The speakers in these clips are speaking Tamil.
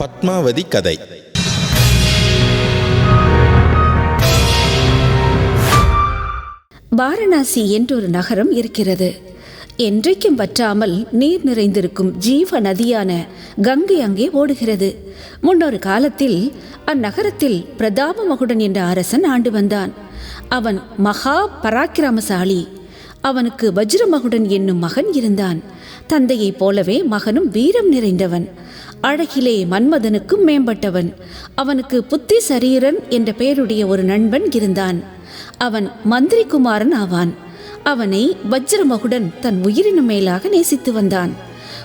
பத்மாவதி கதை. வாரணாசி என்றொரு நகரம் இருக்கிறது. என்றைக்கும் வற்றாமல் நீர் நிறைந்திருக்கும் ஜீவ நதியான கங்கை அங்கே ஓடுகிறது. முன்னொரு காலத்தில் அந்நகரத்தில் பிரதாப மகுடன் என்ற அரசன் ஆண்டு வந்தான். அவன் மகா பராக்கிரமசாலி. அவனுக்கு வஜ்ரமகுடன் என்னும் மகன் இருந்தான். தந்தையைப் போலவே மகனும் வீரம் நிறைந்தவன். அழகிலே மன்மதனுக்கும் மேம்பட்டவன். அவனுக்கு புத்தி சரீரன் என்ற பெயருடைய ஒரு நண்பன் இருந்தான். அவன் மந்திரிக்குமாரன் ஆவான். அவனை வஜ்ரமகுடன் தன் உயிரினும் மேலாக நேசித்து வந்தான்.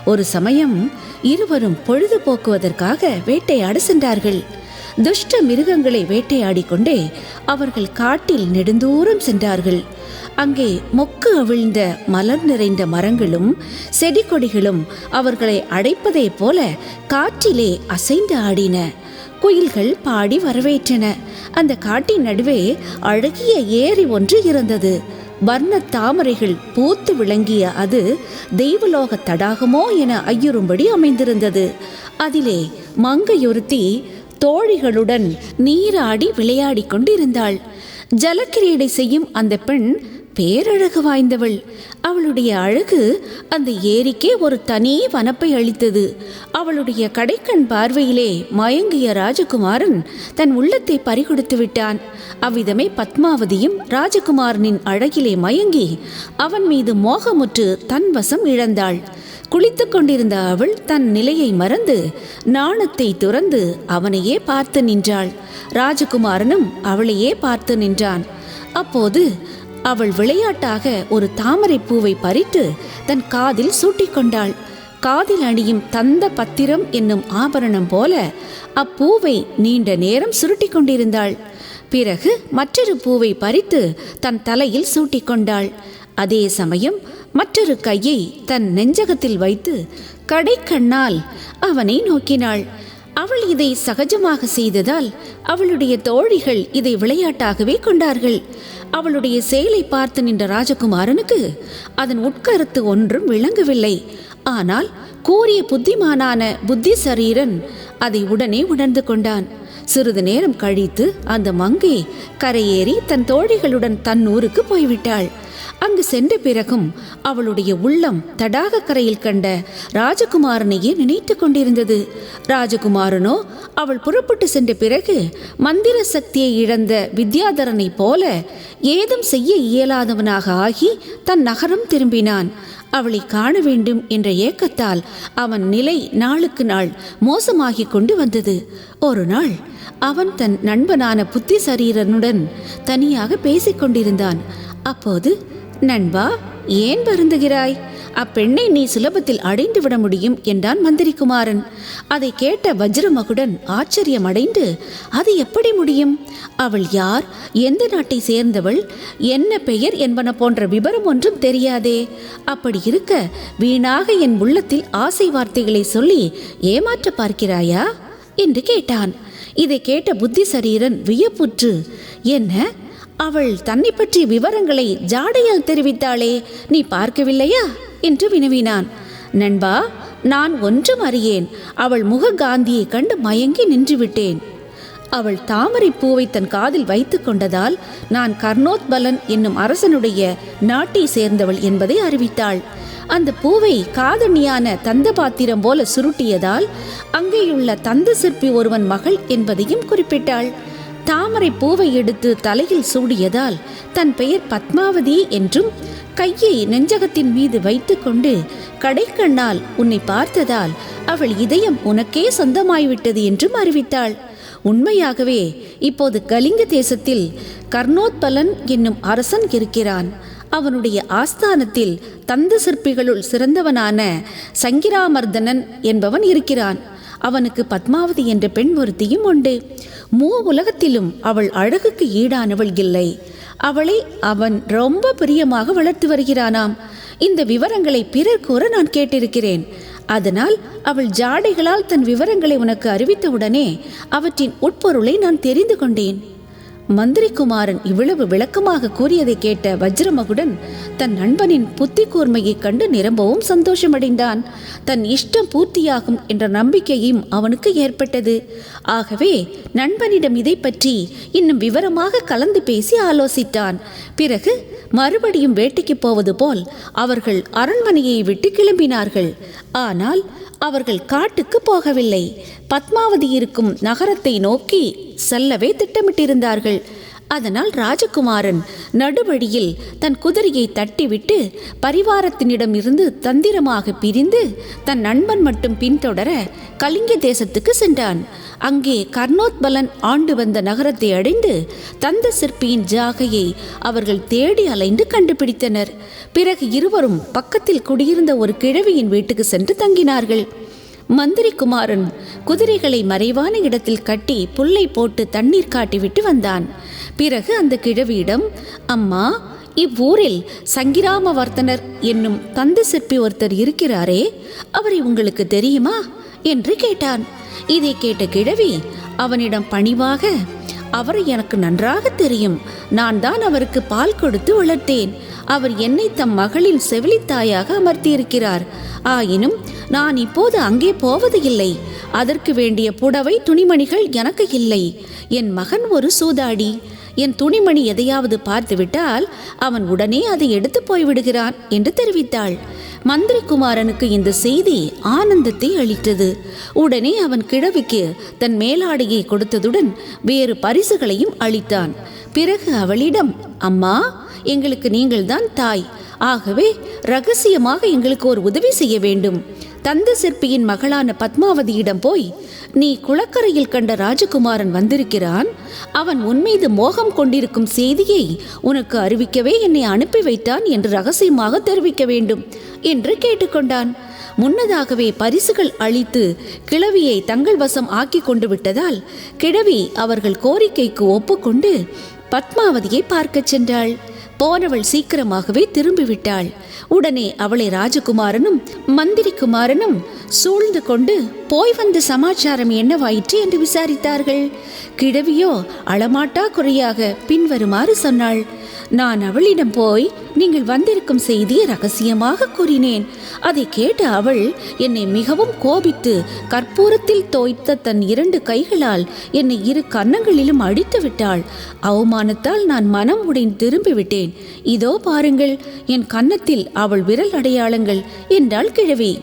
ஒரு சமயம் இருவரும் பொழுது போக்குவதற்காக வேட்டையாட சென்றார்கள். துஷ்ட மிருகங்களை வேட்டையாடிக்கொண்டே அவர்கள் காட்டில் நெடுந்தூரம் சென்றார்கள். அங்கே மொக்கு அவிழ்ந்த மலர் நிறைந்த மரங்களும் செடி கொடிகளும் அவர்களை அடைப்பதைப் போல காற்றிலே அசைந்து ஆடின. குயில்கள் பாடி வரவேற்றன. அந்த காட்டின் நடுவே அழகிய ஏரி ஒன்று இருந்தது. வர்ண தாமரைகள் பூத்து விளங்கிய அது தெய்வலோக தடாகமோ என ஐயுறும்படி அமைந்திருந்தது. அதிலே மங்கையொருத்தி தோழிகளுடன் நீராடி விளையாடி கொண்டிருந்தாள். ஜலக்கிரீடை செய்யும் அந்த பெண் பேரழகு வாய்ந்தவள். அவளுடைய அழகு அந்த ஏரிக்கே ஒரு தனி வனப்பை அளித்தது. அவளுடைய கடைக்கண் பார்வையிலே மயங்கிய ராஜகுமாரன் தன் உள்ளத்தை பறிகொடுத்து விட்டான். அவ்விதமே பத்மாவதியும் ராஜகுமாரனின் அழகிலே மயங்கி அவன் மீது மோகமுற்று தன் வசம் இழந்தாள். குளித்து கொண்டிருந்த அவள் தன் நிலையை மறந்து நாணத்தை துறந்து அவனையே பார்த்து நின்றாள். ராஜகுமாரனும் அவளையே பார்த்து நின்றான். அப்போது அவள் விளையாட்டாக ஒரு தாமரை பூவை பறித்து தன் காதில் சூட்டிக்கொண்டாள். காதில் அணியும் தந்த பத்திரம் என்னும் ஆபரணம் போல அப்பூவை நீண்ட நேரம் சுருட்டி கொண்டிருந்தாள் பிறகு மற்றொரு பூவை பறித்து தன் தலையில் சூட்டிக்கொண்டாள். அதே சமயம் மற்றொரு கையை தன் நெஞ்சகத்தில் வைத்து கடைக்கண்ணால் அவனை நோக்கினாள். அவள் இதை சகஜமாக செய்ததால் அவளுடைய தோழிகள் இதை விளையாட்டாகவே கொண்டார்கள். அவளுடைய செயலை பார்த்து நின்ற ராஜகுமாரனுக்கு அதன் உட்கருத்து ஒன்றும் விளங்கவில்லை. ஆனால் கூறிய புத்திமானான புத்தி சரீரன் அதை உடனே உணர்ந்து கொண்டான். சிறிது நேரம் கழித்து அந்த மங்கை கரையேறி தன் தோழிகளுடன் தன் ஊருக்கு போய்விட்டாள். அங்கு சென்ற பிறகும் அவளுடைய உள்ளம் தடாக கரையில் கண்ட ராஜகுமாரனையே நினைத்து கொண்டிருந்தது. ராஜகுமாரனோ அவள் புறப்பட்டு சென்ற பிறகு மந்திர சக்தியை இழந்த வித்யாதரனைப் போல ஏதும் செய்ய இயலாதவனாக ஆகி தன் நகரம் திரும்பினான். அவளை காண வேண்டும் என்ற ஏக்கத்தால் அவன் நிலை நாளுக்கு நாள் மோசமாகிக் கொண்டு வந்தது. ஒரு நாள் அவன் தன் நண்பனான புத்தி சரீரனுடன் தனியாக பேசிக் கொண்டிருந்தான். அப்போது நண்பா ஏன் வருந்துகிறாய்? அப்பெண்ணை நீ சுலபத்தில் அடைந்து விட முடியும் என்றான் மந்திரிகுமாரன் அதை கேட்ட வஜ்ரமகுடன் ஆச்சரியம் அடைந்து அது எப்படி முடியும்? அவள் யார்? எந்த நாட்டை சேர்ந்தவள்? என்ன பெயர் என்பன போன்ற விபரம் ஒன்றும் தெரியாதே. அப்படி இருக்க வீணாக என் உள்ளத்தில் ஆசை வார்த்தைகளை சொல்லி ஏமாற்ற பார்க்கிறாயா? என்று கேட்டான். இதை கேட்ட புத்தி சரீரன் வியப்புற்று என்ன? அவள் தன்னை பற்றிய விவரங்களை ஜாடையால் தெரிவித்தாளே நீ பார்க்கவில்லையா? என்று வினவினான். நண்பா நான் ஒன்றும் அறியேன். அவள் முக காந்தியை கண்டு மயங்கி நின்றுவிட்டேன். அவள் தாமரை பூவை தன் காதில் வைத்து கொண்டதால் நான் கர்ணோத்பலன் என்னும் அரசனுடைய நாட்டை சேர்ந்தவள் என்பதை அறிவித்தாள். அந்த பூவை காதணியான தந்த பாத்திரம் போல சுருட்டியதால் அங்கேயுள்ள தந்த சிற்பி ஒருவன் மகள் என்பதையும் குறிப்பிட்டாள். தாமரை பூவை எடுத்து தலையில் சூடியதால் தன் பெயர் பத்மாவதி என்றும் கையை நெஞ்சகத்தின் மீது வைத்துக்கொண்டு கடைக்கண்ணால் உன்னை பார்த்ததால் அவள் இதயம் உனக்கே சொந்தமாய்விட்டது என்றும் அறிவித்தாள். உண்மையாகவே இப்போது கலிங்க தேசத்தில் கர்ணோத்பலன் என்னும் அரசன் இருக்கிறான். அவனுடைய ஆஸ்தானத்தில் தந்த சிற்பிகளுள் சிறந்தவனான சங்கிராமர்தனன் என்பவன் இருக்கிறான். அவனுக்கு பத்மாவதி என்ற பெண் ஒருத்தியும் உண்டு. மூ உலகத்திலும் அவள் அழகுக்கு ஈடானவள் இல்லை. அவளை அவன் ரொம்ப பிரியமாக வளர்த்து வருகிறானாம். இந்த விவரங்களை பிறர் கூற நான் கேட்டிருக்கிறேன். அதனால் அவள் ஜாடைகளால் தன் விவரங்களை உனக்கு அறிவித்தவுடனே அவற்றின் உட்பொருளை நான் தெரிந்து கொண்டேன். மந்திரிகுமாரன் இவ்வளவு விளக்கமாக கூறியதை கேட்ட வஜ்ரமகுடன் தன் நண்பனின் புத்தி கூர்மையைக் கண்டு நிரம்பவும் சந்தோஷமடைந்தான். தன் இஷ்டம் பூர்த்தியாகும் என்ற நம்பிக்கையும் அவனுக்கு ஏற்பட்டது. ஆகவே நண்பனிடம் இதை பற்றி இன்னும் விவரமாக கலந்து பேசி ஆலோசித்தான். பிறகு மறுபடியும் வேட்டைக்கு போவது போல் அவர்கள் அரண்மனையை விட்டு கிளம்பினார்கள். ஆனால் அவர்கள் காட்டுக்கு போகவில்லை. பத்மாவதி இருக்கும் நகரத்தை நோக்கி செல்லவே திட்டமிட்டிருந்தார்கள். அதனால் ராஜகுமாரன் நடுவழியில் தன் குதிரையை தட்டிவிட்டு பரிவாரத்தினிடம் இருந்து தந்திரமாக பிரிந்து தன் நண்பன் மட்டும் பின்தொடர கலிங்க தேசத்துக்கு சென்றான். அங்கே கர்ணோத்பலன் ஆண்டு வந்த நகரத்தை அடைந்து தந்த சிற்பியின் ஜாகையை அவர்கள் தேடி அலைந்து கண்டுபிடித்தனர். பிறகு இருவரும் பக்கத்தில் குடியிருந்த ஒரு கிழவியின் வீட்டுக்கு சென்று தங்கினார்கள். மந்திரி குமாரன் குதிரைகளை மறைவான இடத்தில் கட்டி புல்லை போட்டு தண்ணீர் காட்டிவிட்டு வந்தான். பிறகு அந்த கிழவியிடம் அம்மா இவ்வூரில் சங்கிராமவர்த்தனர் என்னும் தந்து சிற்பி ஒருத்தர் இருக்கிறாரே அவரை உங்களுக்கு தெரியுமா? என்று கேட்டான். இதை கேட்ட கிழவி அவனிடம் பணிவாக அவரை எனக்கு நன்றாக தெரியும். நான் தான் அவருக்கு பால் கொடுத்து வளர்த்தேன். அவர் என்னை தம் மகளின் செவிலித்தாயாக அமர்த்தியிருக்கிறார். ஆயினும் நான் இப்போது அங்கே போவது இல்லை. அதற்கு வேண்டிய புடவை துணிமணிகள் எனக்கு இல்லை. என் மகன் ஒரு சூதாடி. என் துணிமணி எதையாவது பார்த்துவிட்டால் அவன் உடனே அதை எடுத்து போய்விடுகிறான் என்று தெரிவித்தாள். மந்திரி குமாரனுக்கு இந்த செய்தி ஆனந்தத்தை அளித்தது. உடனே அவன் கிழவிக்கு தன் மேலாடையை கொடுத்ததுடன் வேறு பரிசுகளையும் அளித்தான். பிறகு அவளிடம் அம்மா எங்களுக்கு நீங்கள்தான் தாய். ஆகவே ரகசியமாக எங்களுக்கு ஒரு உதவி செய்ய வேண்டும். தந்த சிற்பியின் மகளான பத்மாவதியிடம் போய் நீ குளக்கரையில் கண்ட ராஜகுமாரன் வந்திருக்கிறான். அவன் உன்மீது மோகம் கொண்டிருக்கும் செய்தியை உனக்கு அறிவிக்கவே என்னை அனுப்பி வைத்தான் என்று ரகசியமாக தெரிவிக்க வேண்டும் என்று கேட்டுக்கொண்டான். முன்னதாகவே பரிசுகள் அளித்து கிழவியை தங்கள் வசம் ஆக்கி கொண்டு விட்டதால் கிழவி அவர்கள் கோரிக்கைக்கு ஒப்புக்கொண்டு பத்மாவதியை பார்க்கச் சென்றாள். போனவள் சீக்கிரமாகவே திரும்பிவிட்டாள். உடனே அவளை ராஜகுமாரனும் மந்திரி குமாரனும் சூழ்ந்து கொண்டு போய் வந்த சமாச்சாரம் என்னவாயிற்று? என்று விசாரித்தார்கள். கிழவியோ அளமாட்டா குறையாக? பின்வருமாறு சொன்னாள். நான் அவளிடம் போய் நீங்கள் வந்திருக்கும் செய்தியை ரகசியமாக கூறினேன். அதை கேட்ட அவள் என்னை மிகவும் கோபித்து கற்பூரத்தில் தோய்த்த தன் இரண்டு கைகளால் என்னை இரு கன்னங்களிலும் அடித்து விட்டாள். அவமானத்தால் நான் மனம் உடைந்து திரும்பிவிட்டேன் இதோ பாருங்கள் என் கன்னத்தில் அவள் விரல் அடையாளங்கள். என்றாள் கிழவி.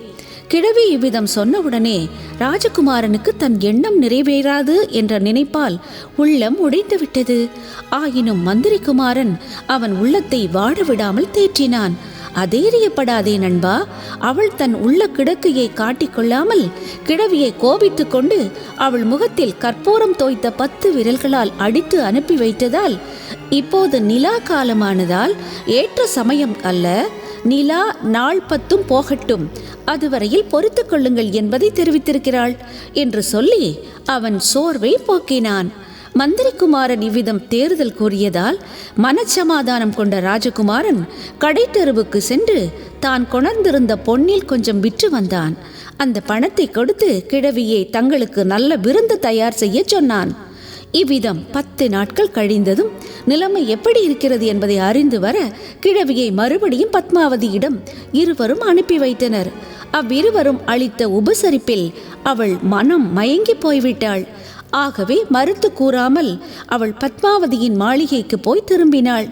கிழவி இவ்விதம் சொன்னவுடனே ராஜகுமாரனுக்கு தன் எண்ணம் நிறைவேறாது என்ற நினைப்பால் உள்ளம் உடைந்துவிட்டது. ஆயினும் மந்திரிகுமாரன் அவன் உள்ளத்தை வாடவிடாமல் தேற்றினான். அதேரியப்படாதே நண்பா. அவள் தன் உள்ள கிடக்கையை காட்டிக்கொள்ளாமல் கிழவியை கோபித்துக் கொண்டு அவள் முகத்தில் கற்பூரம் தோய்த்த பத்து விரல்களால் அடித்து அனுப்பி வைத்ததால் இப்போது நிலா காலமானதால் ஏற்ற சமயம் அல்ல. நிலா நாள் பத்தும் போகட்டும். அதுவரையில் பொறுத்துக் கொள்ளுங்கள் என்பதை தெரிவித்திருக்கிறாள். என்று சொல்லி அவன் சோர்வை போக்கினான். மந்திரிக்குமாரன் இவ்விதம் தேர்தல் கூறியதால் மனச்சமாதானம் கொண்ட ராஜகுமாரன் கடைத்தெருவுக்கு சென்று தான் கொணர்ந்திருந்த பொன்னில் கொஞ்சம் விற்று வந்தான். அந்த பணத்தை கொடுத்து கிழவியை தங்களுக்கு நல்ல விருந்து தயார் செய்ய சொன்னான். இவ்விதம் பத்து நாட்கள் கழிந்ததும் நிலைமை எப்படி இருக்கிறது என்பதை அறிந்து வர கிழவியை மறுபடியும் பத்மாவதியிடம் இருவரும் அனுப்பி வைத்தனர். அவ்விருவரும் அளித்த உபசரிப்பில் அவள் மனம் மயங்கி போய்விட்டாள். ஆகவே மறுத்து கூறாமல் அவள் பத்மாவதியின் மாளிகைக்கு போய் திரும்பினாள்.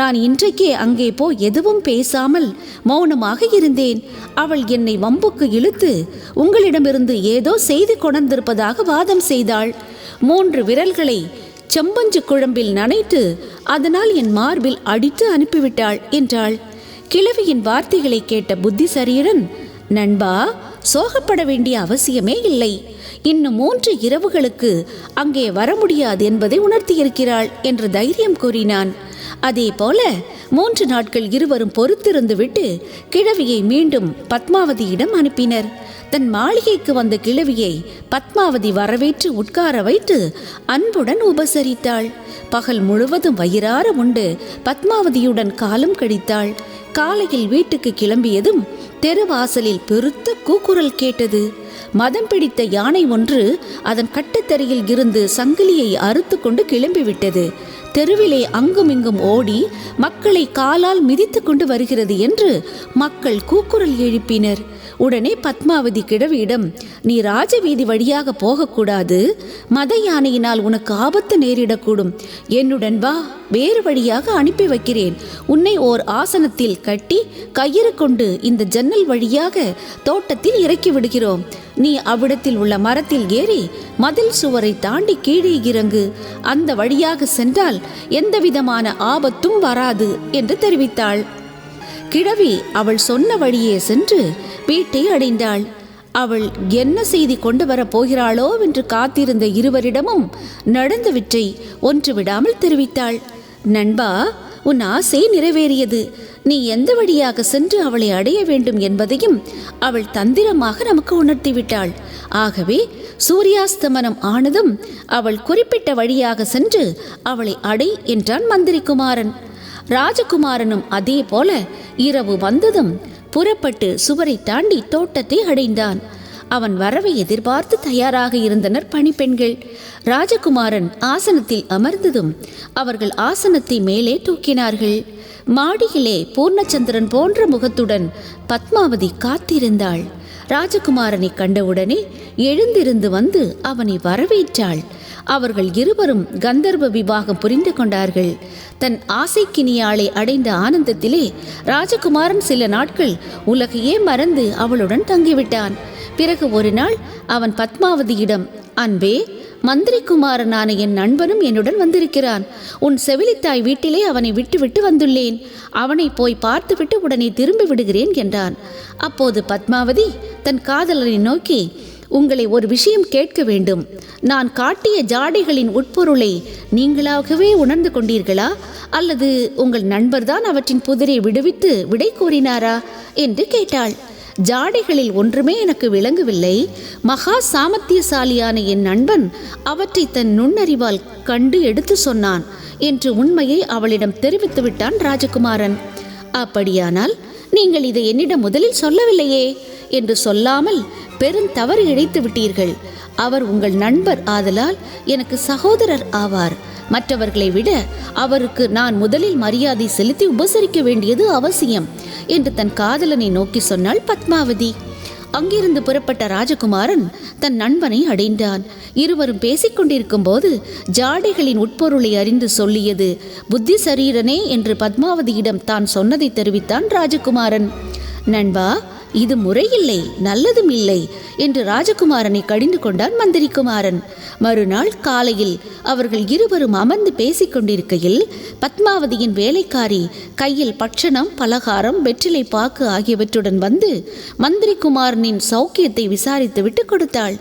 நான் இன்றைக்கே அங்கே போய் எதுவும் பேசாமல் மௌனமாக இருந்தேன். அவள் என்னை வம்புக்கு இழுத்து உங்களிடமிருந்து ஏதோ செய்து கொண்டிருப்பதாக வாதம் செய்தாள். மூன்று விரல்களை செம்பஞ்சு குழம்பில் நனைத்து அதனால் என் மார்பில் அடித்து அனுப்பிவிட்டாள் என்றாள். கிழவியின் வார்த்தைகளை கேட்ட புத்திசரியரன் நண்பா சோகப்பட வேண்டிய அவசியமே இல்லை. இன்னும் மூன்று இரவுகளுக்கு அங்கே வர முடியாது என்பதை உணர்த்தியிருக்கிறாள் என்று தைரியம் கூறினான். அதே போல மூன்று நாட்கள் இருவரும் பொறுத்திருந்து விட்டு கிழவியை மீண்டும் பத்மாவதியிடம் அனுப்பினர். தன் மாளிகைக்கு வந்த கிழவியை பத்மாவதி வரவேற்று உட்கார வைத்து அன்புடன் உபசரித்தாள். பகல் முழுவதும் வயிறார உண்டு பத்மாவதியுடன் காலம் கழித்தாள். காலையில் வீட்டுக்கு கிளம்பியதும் தெருவாசலில் பெருத்த கூக்குரல் கேட்டது. மதம் பிடித்த யானை ஒன்று அதன் கட்டுத்தரையில் இருந்து சங்கிலியை அறுத்து கொண்டு கிளம்பிவிட்டது. தெருவிலே அங்குமிங்கும் ஓடி மக்களை காலால் மிதித்து கொண்டு வருகிறது என்று மக்கள் கூக்குரல் எழுப்பினர். உடனே பத்மாவதி கிழவியிடம் நீ ராஜவீதி வழியாக போகக்கூடாது. மத யானையினால் உனக்கு ஆபத்து நேரிடக்கூடும். என்னுடன் வா வேறு வழியாக அனுப்பி வைக்கிறேன். உன்னை ஓர் ஆசனத்தில் கட்டி கயிறு கொண்டு இந்த ஜன்னல் வழியாக தோட்டத்தில் இறக்கி விடுகிறோம். நீ அவ்விடத்தில் உள்ள மரத்தில் ஏறி மதில் சுவரை தாண்டி கீழே இறங்கு. அந்த வழியாக சென்றால் எந்தவிதமான ஆபத்தும் வராது என்று தெரிவித்தாள். கிழவி அவள் சொன்ன வழியே சென்று வீட்டை அடைந்தாள். அவள் என்ன செய்தி கொண்டு வரப் போகிறாளோ என்று காத்திருந்த இருவரிடமும் நடந்தவற்றை ஒன்று விடாமல் தெரிவித்தாள். நண்பா உன் ஆசை நிறைவேறியது. நீ எந்த வழியாக சென்று அவளை அடைய வேண்டும் என்பதையும் அவள் தந்திரமாக நமக்கு உணர்த்திவிட்டாள். ஆகவே சூரியாஸ்தமனம் ஆனதும் அவள் குறிப்பிட்ட வழியாக சென்று அவளை அடை என்றான் மந்திரி குமாரன் ராஜகுமாரனும் அதே போல இரவு வந்ததும் புறப்பட்டு சுவரை தாண்டி தோட்டத்தை அடைந்தான். அவன் வரவை எதிர்பார்த்து தயாராக இருந்தனர் பணிப்பெண்கள். ராஜகுமாரன் ஆசனத்தில் அமர்ந்ததும் அவர்கள் ஆசனத்தை மேலே தூக்கினார்கள். மாடியிலே பூர்ணச்சந்திரன் போன்ற முகத்துடன் பத்மாவதி காத்திருந்தாள். ராஜகுமாரனை கண்டவுடனே எழுந்திருந்து வந்து அவனை வரவேற்றாள். அவர்கள் இருவரும் கந்தர்வ விவாகம் புரிந்து கொண்டார்கள். தன் ஆசைக்கினியாளை அடைந்த ஆனந்தத்திலே ராஜகுமாரன் சில நாட்கள் உலகையே மறந்து அவளுடன் தங்கிவிட்டான். பிறகு ஒரு நாள் அவன் பத்மாவதியிடம் அன்பே மந்திரிக்குமாரனான என் நண்பனும் என்னுடன் வந்திருக்கிறான். உன் செவிலித்தாய் வீட்டிலே அவனை விட்டுவிட்டு வந்துள்ளேன். அவனை போய் பார்த்துவிட்டு உடனே திரும்பி விடுகிறேன் என்றான். அப்போது பத்மாவதி தன் காதலனை நோக்கி உங்களை ஒரு விஷயம் கேட்க வேண்டும். நான் காட்டிய ஜாடைகளின் உட்பொருளை நீங்களாகவே உணர்ந்து கொண்டீர்களா? அல்லது உங்கள் நண்பர்தான் அவற்றின் புதிரை விடுவித்து விடை கூறினாரா? என்று கேட்டாள். ஜாடைகளில் ஒன்றுமே எனக்கு விளங்கவில்லை. மகா சாமர்த்தியசாலியான என் நண்பன் அவற்றை தன் நுண்ணறிவால் கண்டு எடுத்து சொன்னான். என்று உண்மையை அவளிடம் தெரிவித்து விட்டான் ராஜகுமாரன். அப்படியானால் நீங்கள் இதை என்னிடம் முதலில் சொல்லவில்லையே என்று சொல்லாமல் பெருந்தவறு இழைத்து விட்டீர்கள். அவர் உங்கள் நண்பர் ஆதலால் எனக்கு சகோதரர் ஆவார். மற்றவர்களை விட அவருக்கு நான் முதலில் மரியாதை செலுத்தி உபசரிக்க வேண்டியது அவசியம் என்று தன் காதலனை நோக்கி சொன்னாள் பத்மாவதி. அங்கிருந்து புறப்பட்ட ராஜகுமாரன் தன் நண்பனை அடைந்தான். இருவரும் பேசிக்கொண்டிருக்கும் போது ஜாடைகளின் உட்பொருளை அறிந்து சொல்லியது புத்தி சரீரனே என்று பத்மாவதியிடம் தான் சொன்னதை தெரிவித்தான் ராஜகுமாரன். நண்பா இது முறையில்லை நல்லதும் இல்லை என்று ராஜகுமாரனை கடிந்து கொண்டான் மந்திரிக்குமாரன் மறுநாள் காலையில் அவர்கள் இருவரும் அமர்ந்து பேசிக்கொண்டிருக்கையில் பத்மாவதியின் வேலைக்காரி கையில் பட்சணம் பலகாரம் வெற்றிலை பாக்கு ஆகியவற்றுடன் வந்து மந்திரிக்குமாரனின் சௌக்கியத்தை சௌக்கியத்தை விசாரித்துவிட்டு கொடுத்தாள்.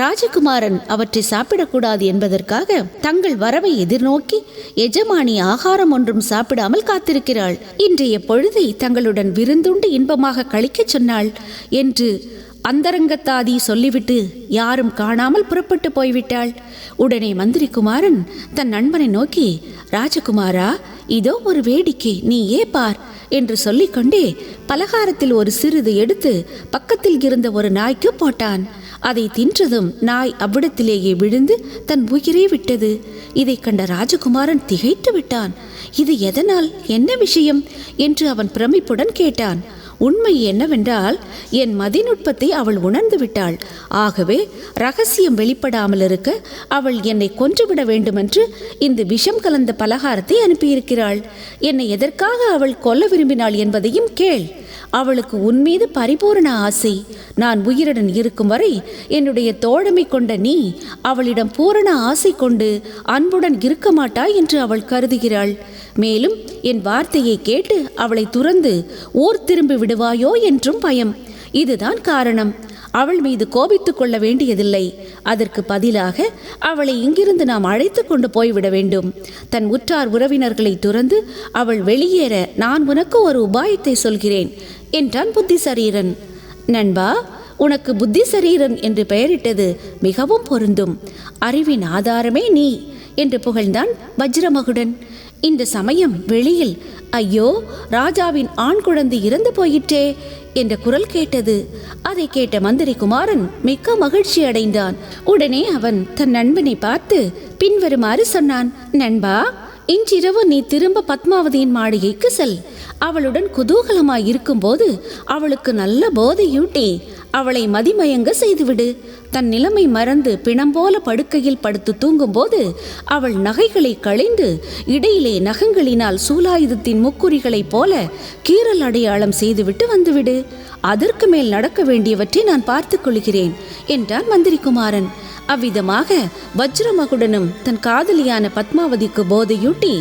ராஜகுமாரன் அவற்றை சாப்பிடக்கூடாது என்பதற்காக தங்கள் வரவை எதிர்நோக்கி எஜமானி ஆகாரம் ஒன்றும் சாப்பிடாமல் காத்திருக்கிறாள். இன்றைய பொழுதை தங்களுடன் விருந்துண்டு இன்பமாக கழிக்கச் சொன்னாள் என்று அந்தரங்கத்தாதி சொல்லிவிட்டு யாரும் காணாமல் புறப்பட்டு போய்விட்டாள். உடனே மந்திரி குமாரன் தன் நண்பனை நோக்கி ராஜகுமாரா இதோ ஒரு வேடிக்கை நீ ஏ பார் என்று சொல்லிக்கொண்டே பலகாரத்தில் ஒரு சிறிது எடுத்து பக்கத்தில் இருந்த ஒரு நாய்க்கு போட்டான். அதை தின்றதும் நாய் அவ்விடத்திலேயே விழுந்து தன் உயிரே விட்டது. இதை கண்ட ராஜகுமாரன் திகைத்து விட்டான் இது எதனால்? என்ன விஷயம்? என்று அவன் பிரமிப்புடன் கேட்டான். உண்மை என்னவென்றால் என் மதிநுட்பத்தை அவள் உணர்ந்து விட்டாள். ஆகவே ரகசியம் வெளிப்படாமல் இருக்க அவள் என்னை கொன்றுவிட வேண்டுமென்று இந்த விஷம் கலந்த பலகாரத்தை அனுப்பியிருக்கிறாள். என்னை எதற்காக அவள் கொல்ல விரும்பினாள் என்பதையும் கேள். அவளுக்கு உன்மீது பரிபூரண ஆசை. நான் உயிருடன் இருக்கும் வரை என்னுடைய தோழமை கொண்ட நீ அவளிடம் பூரண ஆசை கொண்டு அன்புடன் இருக்க மாட்டாய் என்று அவள் கருதுகிறாள். மேலும் என் வார்த்தையை கேட்டு அவளை துறந்து ஊர் திரும்பி விடுவாயோ? என்றும் பயம். இதுதான் காரணம். அவள் மீது கோபித்துக் கொள்ள வேண்டியதில்லை. அதற்கு பதிலாக அவளை இங்கிருந்து நாம் அழைத்து கொண்டு போய்விட வேண்டும். தன் உற்றார் உறவினர்களை துறந்து அவள் வெளியேற நான் உனக்கு ஒரு உபாயத்தை சொல்கிறேன் என்றான் புத்தி சரீரன் நண்பா உனக்கு புத்தி சரீரன் என்று பெயரிட்டது மிகவும் பொருந்தும். அறிவின் ஆதாரமே நீ என்று புகழ்ந்தான் வஜ்ரமகுடன். இந்த சமயம் வெளியில் ஐயோ ராஜாவின் ஆண் குழந்தை இறந்து போயிற்றே என்ற குரல் கேட்டது. அதை கேட்ட மந்திரி குமாரன் மிக்க மகிழ்ச்சி அடைந்தான். உடனே அவன் தன் நண்பனை பார்த்து பின்வருமாறு சொன்னான் நண்பா இன்றிரவு நீ திரும்ப பத்மாவதியின் மாளிகைக்கு செல். அவளுடன் குதூகலமாய் இருக்கும்போது அவளுக்கு நல்ல போதையூட்டி. அவளை மதிமயங்க செய்துவிடு. தன் நிலைமை மறந்து பிணம் போல படுக்கையில் படுத்து தூங்கும்போது அவள் நகைகளை களைந்து இடையிலே நகங்களினால் சூலாயுதத்தின் முக்குறிகளைப் போல கீறல் அடையாளம் செய்துவிட்டு வந்துவிடு. அதற்கு மேல் நடக்க வேண்டியவற்றை நான் பார்த்துக் கொள்கிறேன் என்றான் மந்திரிகுமாரன். அவ்விதமாக வஜ்ரமகுடனும் தன் காதலியான பத்மாவதிக்கு போதையூட்டி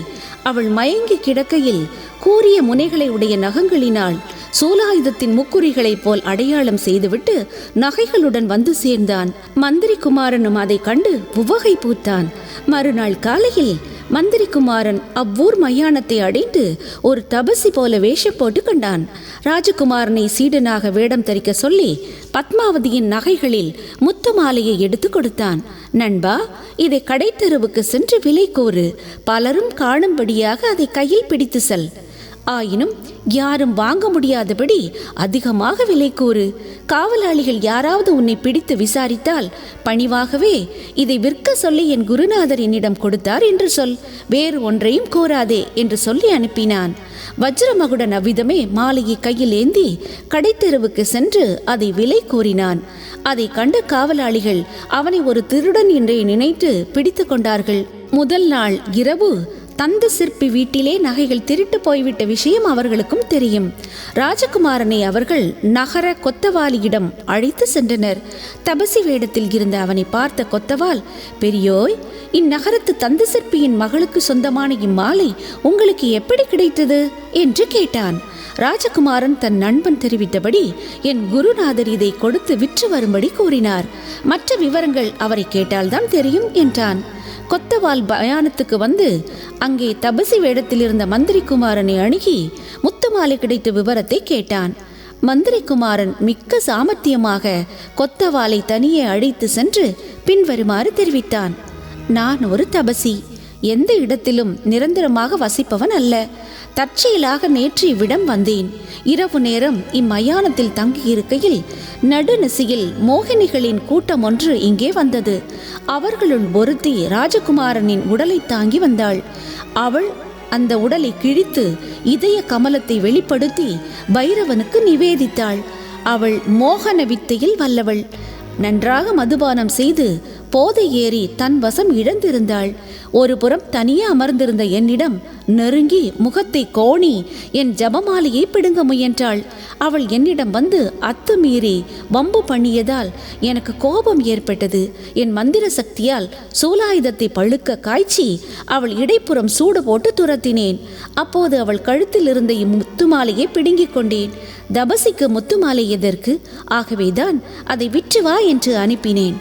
அவள் மயங்கி கிடக்கையில் கூரிய முனைகளை உடைய நகங்களினால் சூலாயுதத்தின் முக்குறிகளைப் போல் அடையாளம் செய்துவிட்டு நகைகளுடன் வந்து சேர்ந்தான். மந்திரி குமாரனும் அதைக் கண்டு உவகை பூத்தான். மறுநாள் காலையில் மந்திரி குமாரன் அவ்வூர் மயானத்தை அடைந்து ஒரு தபசி போல வேஷம் போட்டு கண்டான். ராஜகுமாரனை சீடனாக வேடம் தரிக்க சொல்லி பத்மாவதியின் நகைகளில் முத்து மாலையை எடுத்து கொடுத்தான். நண்பா இதை கடைத்தெருவுக்கு சென்று விலை கூறு. பலரும் காணும்படியாக அதை கையில் பிடித்து செல். ஆயினும் யாரும் வாங்க முடியாதபடி அதிகமாக விலை கூறு. காவலாளிகள் யாராவது உன்னை பிடித்து விசாரித்தால் பணிவாகவே இதை விற்க சொல்லி என் குருநாதர் என்னிடம் கொடுத்தார் என்று சொல். வேறு ஒன்றையும் கூறாதே என்று சொல்லி அனுப்பினான். வஜ்ரமகுடன் அவ்விதமே மாலையை கையில் ஏந்தி கடைத்தெருவுக்கு சென்று அதை விலை கூறினான். அதை கண்ட காவலாளிகள் அவனை ஒரு திருடன் என்றே நினைத்து பிடித்து கொண்டார்கள். முதல் நாள் இரவு தந்த சிற்பி வீட்டிலே நகைகள் திருட்டு போய்விட்ட விஷயம் அவர்களுக்கும் தெரியும். ராஜகுமாரனை அவர்கள் நகர கொத்தவாலியிடம் அழைத்து சென்றனர். தபசி வேடத்தில் இருந்த அவனை பார்த்த கொத்தவால் பெரியோய் இந்நகரத்து தந்த சிற்பியின் மகளுக்கு சொந்தமான இம்மாலை உங்களுக்கு எப்படி கிடைத்தது? என்று கேட்டான். ராஜகுமாரன் தன் நண்பன் தெரிவித்தபடி என் குருநாதர் இதை கொடுத்து விற்று வரும்படி கூறினார். மற்ற விவரங்கள் அவரை கேட்டால்தான் தெரியும் என்றான். கொத்தவால் பயானத்துக்கு வந்து அங்கே தபசி வேடத்தில் இருந்த மந்திரிக்குமாரனை அணுகி முத்துமாலை கிடைத்த விவரத்தை கேட்டான். மந்திரிக்குமாரன் மிக்க சாமர்த்தியமாக கொத்தவாலை தனியே அழைத்து சென்று பின்வருமாறு தெரிவித்தான். நான் ஒரு தபசி. எந்த இடத்திலும் நிரந்தரமாக வசிப்பவன் அல்ல. தற்செயலாக நேற்று இவ்விடம் வந்தேன். இரவு நேரம் இம்மயானத்தில் தங்கியிருக்கையில் நடுநிசையில் மோகினிகளின் கூட்டம் ஒன்று இங்கே வந்தது. அவர்களுள் ஒருத்தி ராஜகுமாரனின் உடலை தாங்கி வந்தாள். அவள் அந்த உடலை கிழித்து இதய கமலத்தை வெளிப்படுத்தி பைரவனுக்கு நிவேதித்தாள். அவள் மோகன வித்தையில் வல்லவள். நன்றாக மதுபானம் செய்து போதை ஏறி தன் வசம் இழந்திருந்தாள். ஒரு புறம் தனியே அமர்ந்திருந்த என்னிடம் நெருங்கி முகத்தை கோணி என் ஜபமாலையை பிடுங்க முயன்றாள். அவள் என்னிடம் வந்து அத்துமீறி வம்பு பண்ணியதால் எனக்கு கோபம் ஏற்பட்டது. என் மந்திர சக்தியால் சூலாயுதத்தை பழுக்க காய்ச்சி அவள் இடைப்புறம் சூடு போட்டு துரத்தினேன். அப்போது அவள் கழுத்தில் இருந்த இம்முத்துமாலையை பிடுங்கிக் கொண்டேன். தபசிக்கு முத்துமாலை எதற்கு? ஆகவேதான் அதை விற்று வா என்று அனுப்பினேன்.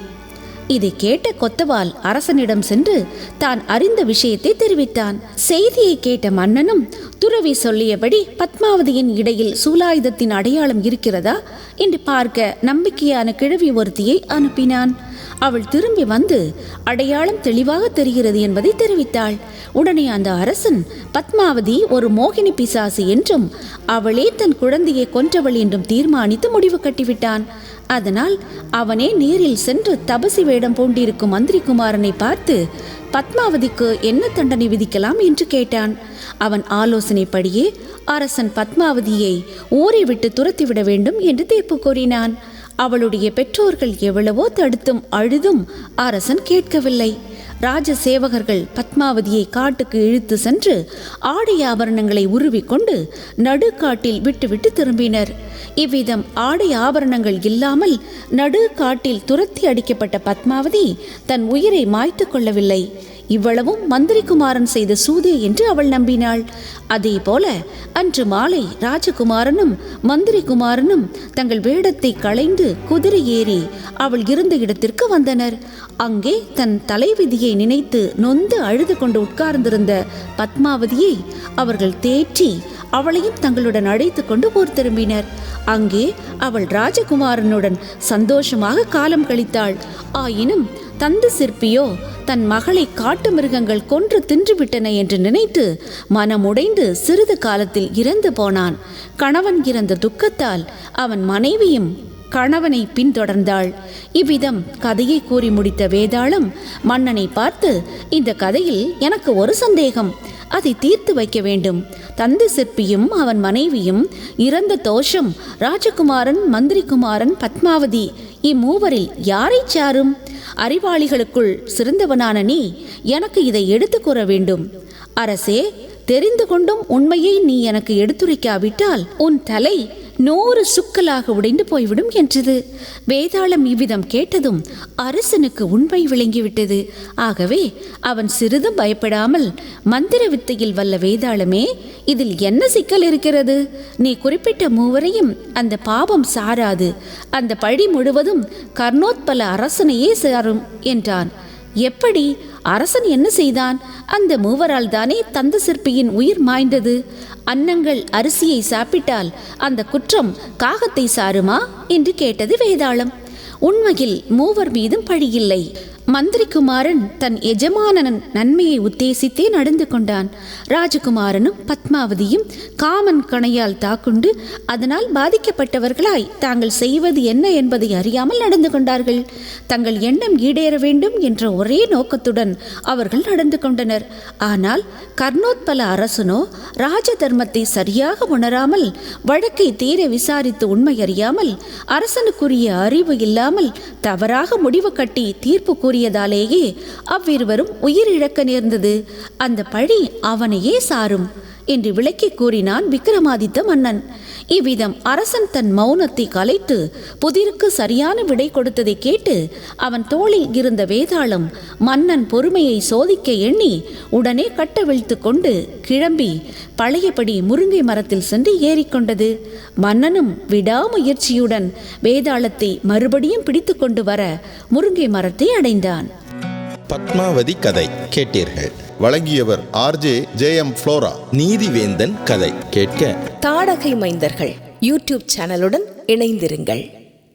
இதை கேட்ட கொத்தவால் அரசனிடம் சென்று தான் அறிந்த விஷயத்தை தெரிவித்தான். செய்தியை கேட்ட மன்னனும் துறவி சொல்லியபடி பத்மாவதியின் இடையில் சூலாயுதத்தின் அடையாளம் இருக்கிறதா? என்று பார்க்க நம்பிக்கையான கிழவி ஒருத்தியை அனுப்பினான். அவள் திரும்பி வந்து அடையாளம் தெளிவாக தெரிகிறது என்பதை தெரிவித்தாள். உடனே அந்த அரசன் பத்மாவதி ஒரு மோகினி பிசாசு என்றும் அவளே தன் குழந்தையை கொன்றவள் என்றும் தீர்மானித்து முடிவு கட்டிவிட்டான். அதனால் அவனே நேரில் சென்று தபசி வேடம் பூண்டிருக்கும் மந்திரிகுமாரனை பார்த்து பத்மாவதிக்கு என்ன தண்டனை விதிக்கலாம்? என்று கேட்டான். அவன் ஆலோசனைப்படியே அரசன் பத்மாவதியை ஊரை விட்டு துரத்திவிட வேண்டும் என்று தீர்ப்பு கூறினான். அவளுடைய பெற்றோர்கள் எவ்வளவோ தடுத்தும் அழுதும் அரசன் கேட்கவில்லை. ராஜ சேவகர்கள் பத்மாவதியை காட்டுக்கு இழுத்து சென்று ஆடை ஆபரணங்களை உருவிக்கொண்டு நடுக்காட்டில் விட்டுவிட்டு திரும்பினர். இவ்விதம் ஆடை ஆபரணங்கள் இல்லாமல் நடுக்காட்டில் துரத்தி அடிக்கப்பட்ட பத்மாவதி தன் உயிரை மாய்த்து கொள்ளவில்லை. இவ்வளவும் மந்திரிகுமாரன் செய்த சூதே என்று அவள் நம்பினாள். அதே போல அன்று மாலை ராஜகுமாரனும் மந்திரிகுமாரனும் தங்கள் வேடத்தை களைந்து குதிரை ஏறி அவள் இருந்த இடத்திற்கு வந்தனர். அங்கே தன் தலைவிதியை நினைத்து நொந்து அழுது கொண்டு உட்கார்ந்திருந்த பத்மாவதியை அவர்கள் தேற்றி அவளையும் தங்களுடன் அழைத்து கொண்டு ஊர் திரும்பினர். அங்கே அவள் ராஜகுமாரனுடன் சந்தோஷமாக காலம் கழித்தாள். ஆயினும் தந்து சிற்பியோ தன் மகளை காட்டு மிருகங்கள் கொன்று தின்றுவிட்டன என்று நினைத்து மனமுடைந்து சிறிது காலத்தில் இறந்து போனான். கணவன் இறந்த துக்கத்தால் அவன் மனைவியும் கணவனை பின்தொடர்ந்தாள். இவ்விதம் கதையை கூறி முடித்த வேதாளம் மன்னனை பார்த்து இந்த கதையில் எனக்கு ஒரு சந்தேகம். அதை தீர்த்து வைக்க வேண்டும். தந்தை சிற்பியும் அவன் மனைவியும் இறந்த தோஷம் ராஜகுமாரன் மந்திரிகுமாரன் பத்மாவதி இம்மூவரில் யாரை சாரும்? அறிவாளிகளுக்குள் சிறந்தவனான நீ எனக்கு இதை எடுத்து கூற வேண்டும். அரசே தெரிந்து கொண்டும் உண்மையை நீ எனக்கு எடுத்துரைக்காவிட்டால் உன் தலை நூறு சுக்கலாக உடைந்து போய்விடும் என்றது. வேதாளம் இவ்விதம் கேட்டதும் அரசனுக்கு உண்மை விளங்கிவிட்டது. ஆகவே அவன் சிறிதும் பயப்படாமல் மந்திர வித்தையில் வல்ல வேதாளமே இதில் என்ன சிக்கல் இருக்கிறது? நீ குறிப்பிட்ட மூவரையும் அந்த பாவம் சாராது. அந்த பழி முழுவதும் கர்ணோத்பல அரசனையே சாரும் என்றான். எப்படி? அரசன் என்ன செய்தான்? அந்த மூவரால் தானே தந்த சிற்பியின் உயிர் மாய்ந்தது. அன்னங்கள் அரிசியை சாப்பிட்டால் அந்த குற்றம் காகத்தை சாருமா? என்று கேட்டது வேதாளம். உண்மையில் மூவர் மீதும் பழியில்லை. மந்திரிகுமாரன் தன் எஜமானன் நன்மையை உத்தேசித்தே நடந்து கொண்டான். ராஜகுமாரனும் பத்மாவதியும் காமன் கணையால் தாக்குண்டு அதனால் பாதிக்கப்பட்டவர்களாய் தாங்கள் செய்வது என்ன என்பதை அறியாமல் நடந்து கொண்டார்கள். தங்கள் எண்ணம் ஈடேற வேண்டும் என்ற ஒரே நோக்கத்துடன் அவர்கள் நடந்து கொண்டனர். ஆனால் கர்ணோத்பல அரசனோ ராஜ தர்மத்தை சரியாக உணராமல் வழக்கை தீர விசாரித்து உண்மை அறியாமல் அரசனுக்குரிய அறிவு இல்லாமல் தவறாக முடிவு கட்டி தீர்ப்பு கூறியதாலேயே அவ்விருவரும் உயிரிழக்க நேர்ந்தது. அந்த பழி அவனையே சாரும். என்று விளக்கி கூறினான் விக்ரமாதித்த மன்னன். இவ்விதம் அரசன் தன் மௌனத்தை கலைத்து புதிருக்கு சரியான விடை கொடுத்ததை கேட்டு அவன் தோளில் இருந்த வேதாளம் மன்னன் பொறுமையை சோதிக்க எண்ணி உடனே கட்டவிழ்த்து கொண்டு கிளம்பி பழையபடி முருங்கை மரத்தில் சென்று ஏறிக்கொண்டது மன்னனும் விடாமுயற்சியுடன் வேதாளத்தை மறுபடியும் பிடித்து கொண்டு வர முருங்கை மரத்தை அடைந்தான். பத்மாவதி கதை கேட்டீர்கள். வழங்கியவர் RJ J M Flora. Neethivendhan கதை. கேட்க. தாடகை மைந்தர்கள். யூடியூப் சேனலுடன் இணைந்திருங்கள்.